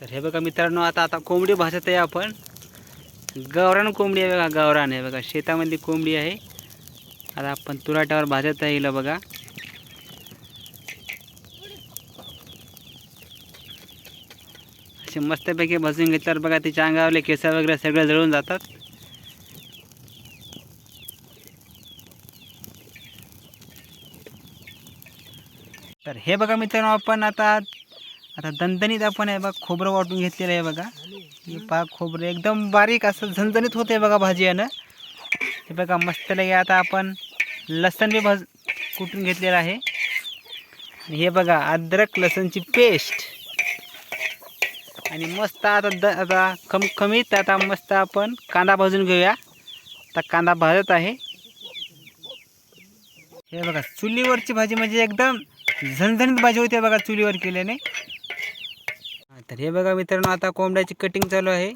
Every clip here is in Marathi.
तर हे बघा मित्रांनो आता आता कोंबडी भाजत आहे आपण. गावरान कोंबडी आहे बघा गावरान आहे बघा. शेतामधली कोंबडी आहे. आता आपण तुराट्यावर भाजत आहे हिला बघा. असे मस्तपैकी भाजून घेतल्यावर बघा तिच्या अंगावरले केस वगैरे सगळे जळून जातात. तर हे बघा मित्रांनो आपण आता आता दणदणीत आपण आहे बघा खोबरं वाटून घेतलेलं आहे बघा. हे पहा खोबरं एकदम बारीक असं झणझणीत होते बघा भाजी यानं हे बघा मस्त लगे आता आपण लसण बी भाज कुटून घेतलेलं आहे. हे बघा अद्रक लसणची पेस्ट. आणि मस्त आता द आता खमखमीत आता मस्त आपण कांदा भाजून घेऊया. आता कांदा भाजत आहे. हे बघा चुलीवरची भाजी म्हणजे एकदम झणझणीत भाजी होते बघा चुलीवर केल्याने. तर हे बघा मित्रांनो आता कोंबड्याची कटिंग चालू आहे.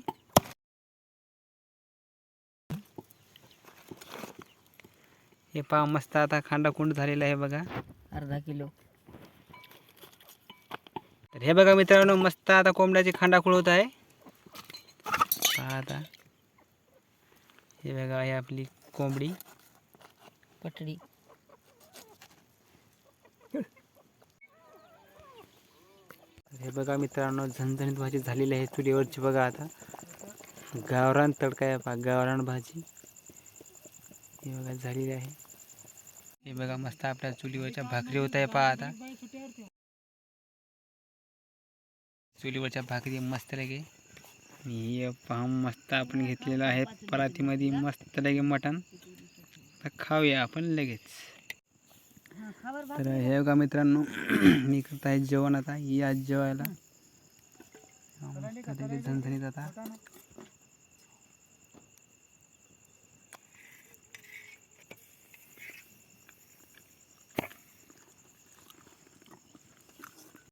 हे पहा मस्त आता खांडाकुंड झालेला आहे बघा. अर्धा किलो. तर हे बघा मित्रांनो मस्त आता कोंबड्याची खांडाकुळ होत आहे. पहा आता. हे बघा आहे आपली कोंबडी. पटडी. हे बघा मित्रांनो झणझणीत भाजी झालेली आहे चुलीवरची बघा आता. गावरान तडका आहे पहा गावरान भाजी. हे बघा झालेली आहे. हे बघा मस्त आपल्या चुलीवरच्या भाकरी होत आहे पहा आता. चुलीवरच्या भाकरी मस्त लगे. हे पहा मस्त आपण घेतलेलं आहे परातीमध्ये मस्त लगे मटण. तर खाऊया आपण लगेच. तर हे बघा मित्रांनो मी करत आहे जेवण आता. या जेवायला. मस्त लगे झणझणीत आता.